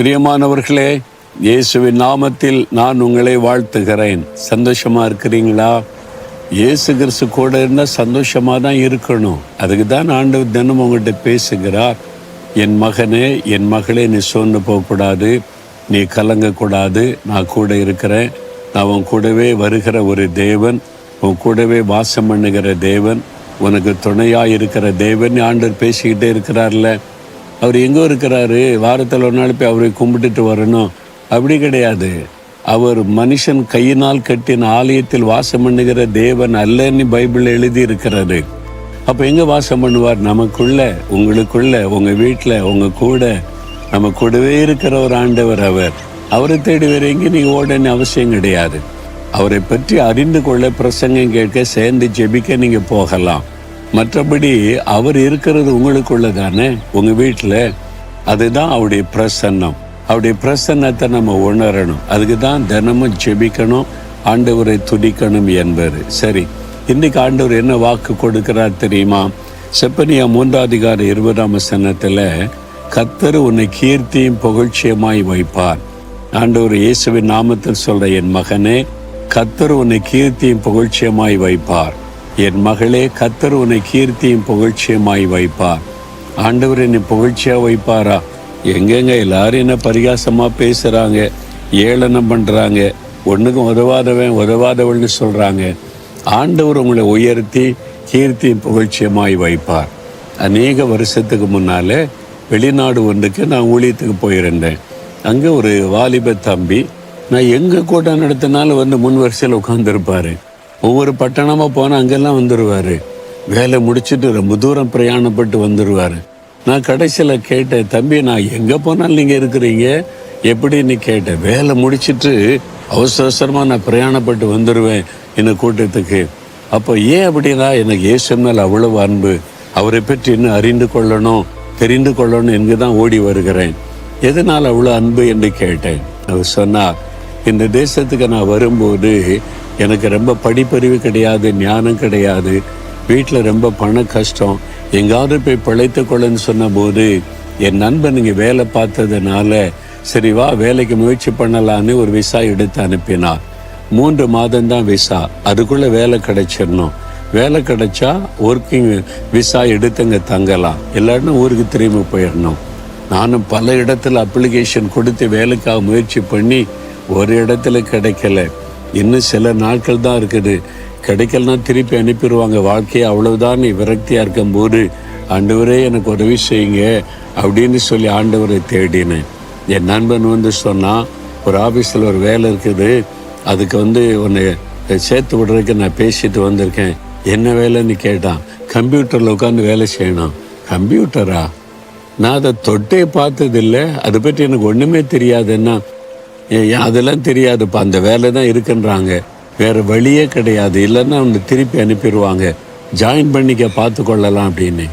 பிரியமானவர்களே இயேசுவின் நாமத்தில் நான் உங்களை வாழ்த்துகிறேன். சந்தோஷமா இருக்கிறீங்களா? இயேசு கிறிஸ்து கூட இருந்தால் சந்தோஷமா தான் இருக்கணும். அதுக்கு தான் ஆண்டு தினம் உங்கள்கிட்ட பேசுகிறார். என் மகனே என் மகளே நீ சோர்ந்து போகக்கூடாது. நீ கலங்கக்கூடாது. நான் கூட இருக்கிறேன். நான் உன் கூடவே வருகிற ஒரு தேவன். உன் கூடவே வாசம் பண்ணுகிற தேவன். உனக்கு துணையாக இருக்கிற தேவன். ஆண்டு பேசிக்கிட்டே இருக்கிறார்ல. அவர் எங்கே இருக்கிறாரு வாரத்தில் ஒரு நாள் போய் அவரை கும்பிட்டுட்டு வரணும். அப்படி கிடையாது. அவர் மனுஷன் கையினால் கட்டின ஆலயத்தில் வாசம் பண்ணுகிற தேவன் அல்லன்னு பைபிள் எழுதி இருக்கிறாரு அப்போ எங்கே வாசம் பண்ணுவார்? நமக்குள்ள உங்களுக்குள்ள உங்கள் வீட்டில் உங்கள் கூட. நம்ம கூடவே இருக்கிற ஒரு ஆண்டவர் அவர். அவரை தேடி வேற எங்கேயும் நீங்கள் ஓடன்னு அவசியம் கிடையாது. அவரை பற்றி அறிந்து கொள்ள பிரசங்கம் கேட்க சேர்ந்து ஜெபிக்க நீங்கள் போகலாம். மற்றபடி அவர் இருக்கிறது உங்களுக்குள்ள தானே உங்கள் வீட்டில் அதுதான் அவருடைய பிரசன்னம். அவருடைய பிரசன்னத்தை நம்ம உணரணும். அதுக்கு தான் தினமும் செபிக்கணும் ஆண்டவரை துடிக்கணும் என்பது. சரி இன்னைக்கு ஆண்டவர் என்ன வாக்கு கொடுக்கிறார் தெரியுமா? செப்பனியா மூன்றாம் இருபதாம் வசனத்தில் கத்தர் உன்னை கீர்த்தியும் புகழ்ச்சியமாய் வைப்பார். ஆண்டவர் இயேசுவின் நாமத்தில் சொல்ற என் மகனே கத்தர் உன்னை கீர்த்தியும் புகழ்ச்சியமாய் வைப்பார். என் மகளே கத்தர் உன்னை கீர்த்தியும் புகழ்ச்சியமாய் வைப்பார். ஆண்டவர் என்னை புகழ்ச்சியாக வைப்பாரா? எங்கெங்க எல்லாரும் என்ன பரிகாசமாக பேசுகிறாங்க ஏளனம் பண்ணுறாங்க ஒன்றுக்கும் உதவாதவன் உதவாதவள்னு சொல்கிறாங்க ஆண்டவர் உங்களை உயர்த்தி கீர்த்தியும் புகழ்ச்சியமாய் வைப்பார். அநேக வருஷத்துக்கு முன்னால் வெளிநாடு ஒன்றுக்கு நான் ஊழியத்துக்கு போயிருந்தேன். அங்கே ஒரு வாலிப தம்பி நான் எங்கே கூட்டம் நடத்தினாலும் வந்து முன் வரிசையில் உட்காந்துருப்பார் ஒவ்வொரு பட்டணமாக போனால் அங்கெல்லாம் வந்துடுவார் வேலை முடிச்சுட்டு ரொம்ப தூரம் பிரயாணப்பட்டு வந்துடுவார் நான் கடைசியில் கேட்டேன் தம்பி நான் எங்கே போனாலும் நீங்கள் இருக்கிறீங்க? எப்படின்னு கேட்டேன். வேலை முடிச்சிட்டு அவசர அவசரமாக நான் பிரயாணப்பட்டு வந்துடுவேன் இந்த கூட்டத்துக்கு. அப்போ ஏன் அப்படின்னா எனக்கு இயேசு மேல் அவ்வளவு அன்பு. அவரை பற்றி இன்னும் அறிந்து கொள்ளணும் தெரிந்து கொள்ளணும் என்று தான் ஓடி வருகிறேன். எதனால் அவ்வளோ அன்பு என்று கேட்டேன்? அவர் சொன்னார் இந்த தேசத்துக்கு நான் வரும்போது எனக்கு ரொம்ப படிப்பறிவு கிடையாது ஞானம் கிடையாது. வீட்டில் ரொம்ப பண கஷ்டம். எங்காவது போய் பிழைத்து கொள்ளுன்னு சொன்னபோது என் நண்பன் இங்கே வேலை பார்த்ததுனால சரி வா வேலைக்கு முயற்சி பண்ணலான்னு ஒரு விசா எடுத்து அனுப்பினார். மூன்று மாதம்தான் விசா. அதுக்குள்ளே வேலை கிடைச்சிடணும். வேலை கிடைச்சா ஒர்க்கிங் விசா எடுத்துங்க தங்கலாம். இல்லாட்டினா ஊருக்கு திரும்பி போயிடணும். நானும் பல இடத்துல அப்ளிகேஷன் கொடுத்து வேலைக்காக முயற்சி பண்ணி ஒரு இடத்துல கிடைக்கல. இன்னும் சில நாட்கள் தான் இருக்குது. கிடைக்கலனா திருப்பி அனுப்பிடுவாங்க. வாழ்க்கையை அவ்வளவுதான் நீ விரக்தியாக இருக்கும்போது ஆண்டவரே எனக்கு உதவி செய்யுங்க அப்படின்னு சொல்லி ஆண்டவரை தேடினேன். என் நண்பன் வந்து சொன்னால் ஒரு ஆஃபீஸில் ஒரு வேலை இருக்குது. அதுக்கு வந்து உன்னை சேர்த்து விடுறதுக்கு நான் பேசிட்டு வந்திருக்கேன். என்ன வேலைன்னு கேட்டான். கம்ப்யூட்டரில் உட்காந்து வேலை செய்யணும். கம்ப்யூட்டரா? நான் அதை தொட்டே பார்த்ததில்ல. அதை பற்றி எனக்கு ஒன்றுமே தெரியாதுன்னா ஏன் அதெல்லாம் தெரியாதுப்பா. அந்த வேலை தான் இருக்குன்றாங்க. வேற வழியே கிடையாது. இல்லைன்னா அவங்க திருப்பி அனுப்பிடுவாங்க. ஜாயின் பண்ணிக்க பார்த்து கொள்ளலாம் அப்படின்னு.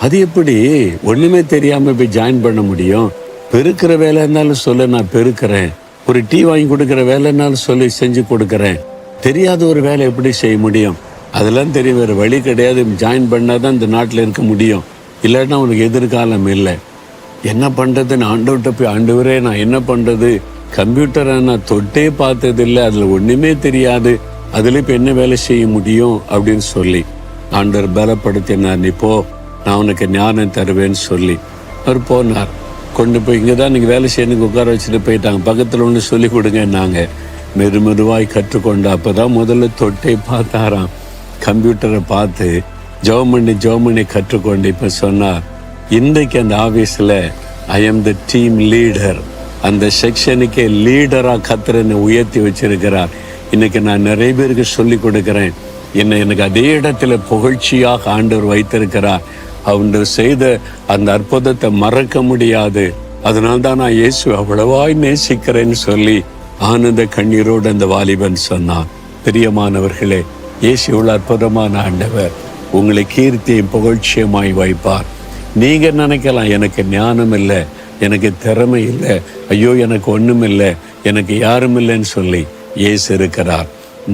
அது எப்படி? ஒன்றுமே தெரியாமல் போய் ஜாயின் பண்ண முடியும். பெருக்கிற வேலை இருந்தாலும் சொல்ல நான் பெருக்கிறேன். ஒரு டீ வாங்கி கொடுக்குற வேலைன்னாலும் சொல்லி செஞ்சு கொடுக்குறேன். தெரியாத ஒரு வேலை எப்படி செய்ய முடியும்? அதெல்லாம் தெரியும். வேறு வழி கிடையாது. ஜாயின் பண்ணால் தான் இந்த நாட்டில் இருக்க முடியும். இல்லைன்னா உனக்கு எதிர்காலம் இல்லை. என்ன பண்ணுறதுன்னு ஆண்டவர்கிட்ட போய் ஆண்டவரே நான் என்ன பண்ணுறது கம்ப்யூட்டரை நான் தொட்டே பார்த்ததில்லை அதில் ஒன்றுமே தெரியாது. அதில் இப்போ என்ன வேலை செய்ய முடியும் அப்படின்னு சொல்லி ஆண்டவர் பலப்படுத்தினார். நீ போ நான் உனக்கு ஞானம் தருவேன்னு சொல்லி. அவர் போனார். கொண்டு போய் இங்கே தான் நீங்கள் வேலை செய்யணுங்க உட்கார வச்சுட்டு போயிட்டாங்க. பக்கத்தில் ஒன்று சொல்லி கொடுங்கன்னாங்க. மெது மெதுவாய் கற்றுக்கொண்டு அப்போ தான் முதல்ல தொட்டே பார்த்தாராம். கம்ப்யூட்டரை பார்த்து ஜெபம் பண்ணி ஜெபம் பண்ணி கற்றுக்கொண்டு இப்போ சொன்னார் இன்றைக்கு அந்த ஆஃபீஸில் I am the team leader அந்த செக்ஷனுக்கே லீடராக கத்திர என்னை உயர்த்தி வச்சிருக்கிறார். இன்னைக்கு நான் நிறைய பேருக்கு சொல்லி கொடுக்குறேன். என்னை எனக்கு அதே இடத்துல புகழ்ச்சியாக ஆண்டவர் வைத்திருக்கிறார். அவர் செய்த அந்த அற்புதத்தை மறக்க முடியாது. அதனால தான் நான் இயேசு அவ்வளவாய் நேசிக்கிறேன்னு சொல்லி ஆனந்த கண்ணீரோடு அந்த வாலிபன் சொன்னான். பிரியமானவர்களே இயேசு இவ்வளோ அற்புதமான ஆண்டவர். உங்களை கீர்த்தியும் புகழ்ச்சியமாய் வைப்பார். நீங்க நினைக்கலாம் எனக்கு ஞானம் இல்லை. எனக்கு திறமை இல்லை. ஐயோ எனக்கு ஒன்றும் இல்லை எனக்கு யாரும் இல்லைன்னு சொல்லி ஏசு இருக்கிறார்.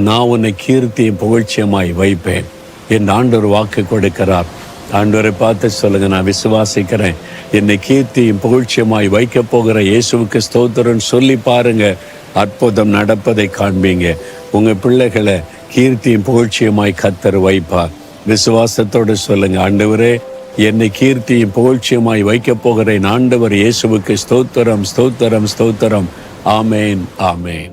நான் உன்னை கீர்த்தியும் புகழ்ச்சியமாய் வைப்பேன். என் ஆண்டவர் வாக்கு கொடுக்கிறார். ஆண்டவரை பார்த்து சொல்லுங்க நான் விசுவாசிக்கிறேன். என்னை கீர்த்தியும் புகழ்ச்சியமாய் வைக்க போகிற இயேசுவுக்கு ஸ்தோத்திரன் சொல்லி பாருங்க. அற்புதம் நடப்பதை காண்பீங்க. உங்க பிள்ளைகளை கீர்த்தியும் புகழ்ச்சியமாய் கத்தர் வைப்பார். விசுவாசத்தோடு சொல்லுங்க ஆண்டவரே என்னை கீர்த்தியும் புகழ்ச்சியுமாய் வைக்கப் போகிறேன் ஆண்டவர் இயேசுவுக்கு ஸ்தோத்திரம் ஸ்தோத்திரம் ஸ்தோத்திரம். ஆமேன் ஆமேன்.